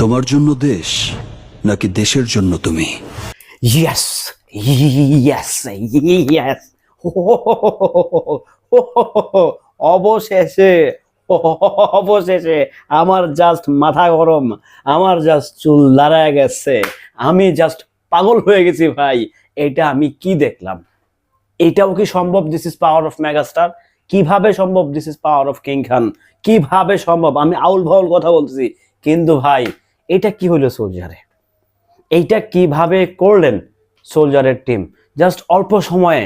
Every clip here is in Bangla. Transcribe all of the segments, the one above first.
তোমার জন্য দেশ নাকি দেশের জন্য তুমি? ইয়েস ইয়েস ইয়েস অবশেষে অবশেষে আমার জাস্ট মাথা গরম, আমার জাস্ট চুল দাঁড়ায় গেছে। আমি জাস্ট পাগল হয়ে গেছি ভাই। এটা আমি কি দেখলাম? এটাও কি সম্ভব? This is power of megastar কীভাবে সম্ভব? This is power of king Khan কীভাবে সম্ভব? আমি আউল ভাউল কথা বলতেছি। কিন্তু ভাই এটা কি হলো সোলজারে? এইটা কীভাবে করলেন সোলজারের টিম? জাস্ট অল্প সময়ে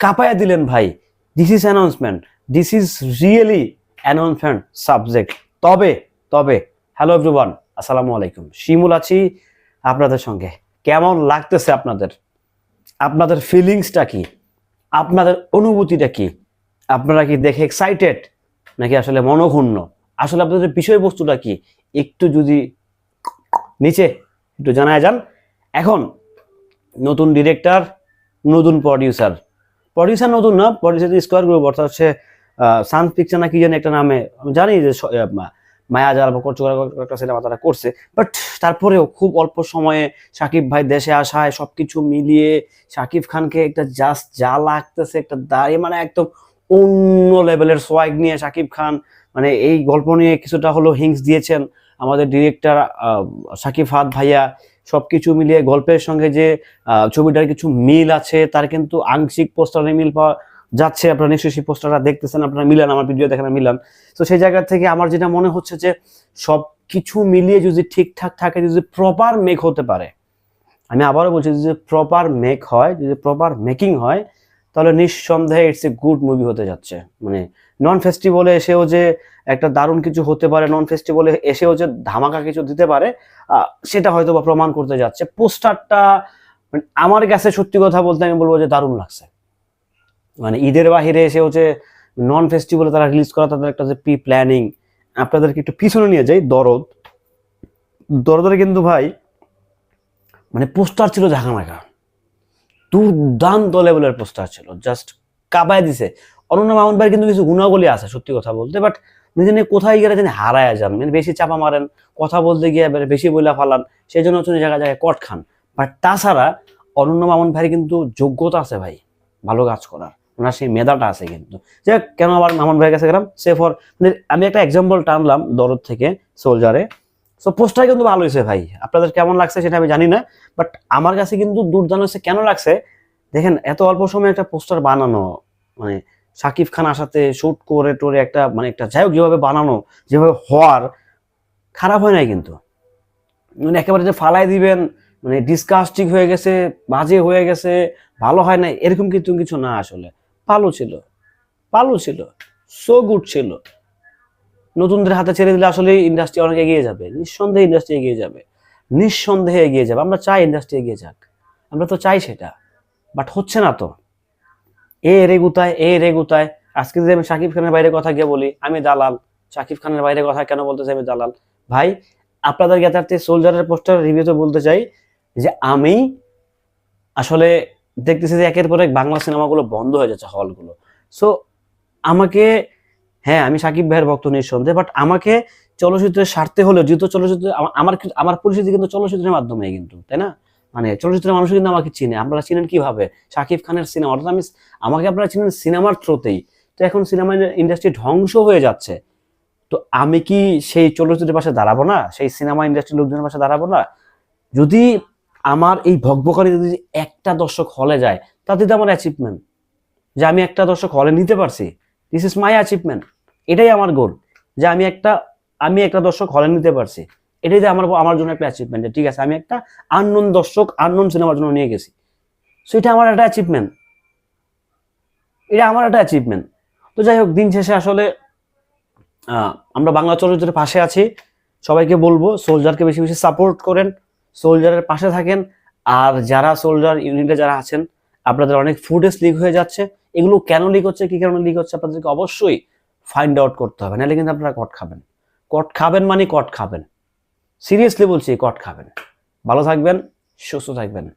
কাঁপায়া দিলেন ভাই। This is announcement this is really announcement subject তবে তবে হ্যালো এভরিওয়ান আসসালামু আলাইকুম। শিমুল আছি আপনাদের সঙ্গে। কেমন লাগতেছে আপনাদের? আপনাদের ফিলিংসটা কি? আপনাদের অনুভূতিটা কি? আপনারা কি দেখে এক্সাইটেড নাকি আসলে মনক্ষুণ্ণ আসলে আপনাদের বিষয়বস্তুটা কি? একটু যদি নিচে একটু জানায় যান। এখন নতুন ডিরেক্টর নতুন প্রডিউসার প্রডিউসার নতুন না প্রডিউসার স্কোয়ার গ্রুপ অর্থাৎ হচ্ছে সান পিকচার না কি জানি একটা নামে, আমি জানি যে মায়া মায়াজাল একটা সিনেমা তারা করছে বাট তারপরেও খুব অল্প সময়ে সাকিব ভাই দেশে আসায় সবকিছু মিলিয়ে সাকিব খানকে একটা জাস্ট যা লাগতেছে, একটা দাঁড়িয়ে মানে একদম অন্য লেভেলের সোয়াগ নিয়ে সাকিব খান মানে এই গল্প নিয়ে কিছুটা হলো হিংস দিয়েছেন আমাদের ডিরেক্টর সাকিব হাত ভাইয়া। সব কিছু মিলিয়ে গল্পের সঙ্গে যে ছবিটার কিছু মিল আছে, তার কিন্তু আংশিক পোস্টারে মিল পাওয়া যাচ্ছে। আপনারা নিশ্চয়ই সেই পোস্টারটা দেখতেছেন, আপনারা মিলান, আমার ভিডিও দেখেন মিলান। তো সেই জায়গা থেকে আমার যেটা মনে হচ্ছে যে সব কিছু মিলিয়ে যদি ঠিকঠাক থাকে, যদি প্রপার মেক হতে পারে, আমি আবারও বলছি, যদি প্রপার মেক হয়, যদি প্রপার মেকিং হয়, তাহলে নিঃসন্দেহে ইটস এ গুড মুভি হতে যাচ্ছে। মানে নন ফেস্টিভ্যালে এসেও যে একটা দারুণ কিছু হতে পারে নন ফেস্টিভ্যালে এসেও যে ধামাকা কিছু দিতে পারে সেটা হয়তো বা প্রমাণ করতে যাচ্ছে। পোস্টারটা মানে আমার কাছে সত্যি কথা বলতে আমি বলব যে দারুণ লাগছে। মানে ঈদের বাহিরে এসেও যে নন ফেস্টিভ্যালে তারা রিলিজ করা, তাদের একটা যে প্রি প্ল্যানিং আপনাদেরকে একটু পিছনে নিয়ে যাই, দরদ। দরদের কিন্তু ভাই মানে পোস্টার ছিল ঝাঁকানাকা দুর্দান্ত লেভেলের পোস্টার ছিল। জাস্ট কাবায় দিছে। অনন্য মামুন ভাইয়ের কিন্তু কিছু গুণাবলী আছে, সত্যি কথা বলতে। বাট নিজে নিয়ে কোথায় গেলে তিনি হারায় যান মানে বেশি চাপা মারেন, কথা বলতে গিয়ে বেশি বইলা ফালান সেই জন্য হচ্ছে জায়গায় জায়গায় কট খান। বাট তাছাড়া অনন্য মামুন ভাইয়ের কিন্তু যোগ্যতা আছে ভাই, ভালো কাজ করার। ওনার সেই মেধাটা আছে কিন্তু। যে কেন আবার মামুন ভাইয়ের কাছে গেলাম? সে ফর মানে আমি একটা এক্সাম্পল টানলাম দরদ থেকে সোলজারে সো পোস্টার কিন্তু ভালো হয়েছে ভাই। আপনাদের কেমন লাগছে সেটা আমি জানি না বাট আমার কাছে কিন্তু দুর্দান্ত হচ্ছে কেন লাগছে? দেখেন, এত অল্প সময়ে একটা পোস্টার বানানো মানে শাকিব খান আসাতে শুট করে টোরে একটা মানে একটা যাই হোক যেভাবে বানানো, যেভাবে হওয়ার, খারাপ হয় নাই কিন্তু। মানে একেবারে যে ফালাই দিবেন মানে ডিসকাস্টিং হয়ে গেছে, বাজে হয়ে গেছে, ভালো হয় না এরকম কিন্তু কিছু না আসলে। ভালো ছিল ভালো ছিল সো গুড ছিল। নতুনদের হাতে ছেড়ে দিলে আসলে ইন্ডাস্ট্রি অনেক এগিয়ে যাবে, নিঃসন্দেহে ইন্ডাস্ট্রি এগিয়ে যাবে, নিঃসন্দেহে এগিয়ে যাবে। আমরা চাই ইন্ডাস্ট্রি এগিয়ে যাক, আমরা তো চাই সেটা বাট হচ্ছে না তো। এ রেগুতায় এ রেগুতায় আজকে যদি আমি শাকিব খানের বাইরে কথা গিয়ে বলি, আমি দালাল। শাকিব খানের বাইরে কথা কেন বলতেছি আমি দালাল? ভাই, আপনাদের জ্ঞাতার্থে সোলজারের পোস্টার রিভিউতে বলতে চাই যে আমি আসলে দেখতেছি যে একের পর এক বাংলা সিনেমাগুলো বন্ধ হয়ে যাচ্ছে হলগুলো। সো আমাকে হ্যাঁ আমি সাকিব ভাইয়ের ভক্ত নিঃসন্দেহে বাট আমাকে চলচ্চিত্রের স্বার্থে হলেও যেহেতু চলচ্চিত্র আমা- আমার আমার পরিচিতি কিন্তু চলচ্চিত্রের মাধ্যমে কিন্তু, তাই না? মানে চলচ্চিত্রের মানুষ কিন্তু আমাকে চিনে। আপনারা চিনেন কীভাবে? শাকিব খানের সিনেমা, অর্থাৎ আমি আমাকে আপনারা চিনেন সিনেমার থ্রোতেই। তো এখন সিনেমা ইন্ডাস্ট্রি ধ্বংস হয়ে যাচ্ছে। তো আমি কি সেই চলচ্চিত্রের পাশে দাঁড়াবো না? সেই সিনেমা ইন্ডাস্ট্রির লোকজনের পাশে দাঁড়াবো না? যদি আমার এই ভকভকানি যদি একটা দর্শক হলে যায়, তাতে তো আমার অ্যাচিভমেন্ট যে আমি একটা দর্শক হলে নিতে পারছি। দিস ইজ মাই অ্যাচিভমেন্ট এটাই আমার গোল যে আমি একটা আমি একটা দর্শক হলে নিতে পারছি। এটাই আমার আমার জন্য একটা অ্যাচিভমেন্ট ঠিক আছে, আমি একটা আননোন দর্শক আননোন সিনেমার জন্য নিয়ে গেছি। সো এটা আমার একটা অ্যাচিভমেন্ট এটা আমার একটা অ্যাচিভমেন্ট তো যাই হোক, দিন শেষে আসলে আমরা বাংলা চলচ্চিত্রের পাশে আছি। সবাইকে বলব সোলজারকে বেশি বেশি সাপোর্ট করেন সোলজারের পাশে থাকেন। আর যারা সোলজার ইউনিটে যারা আছেন, আপনাদের অনেক ফুটেজ লিক হয়ে যাচ্ছে। এগুলো কেন লিক হচ্ছে, কি কারণে লিক হচ্ছে, আপনাদেরকে অবশ্যই ফাইন্ড আউট করতে হবে। নাহলে কিন্তু আপনারা কট খাবেন। কট খাবেন মানে কট খাবেন। সিরিয়াসলি বলছি কট খাবেন। ভালো থাকবেন সুস্থ থাকবেন।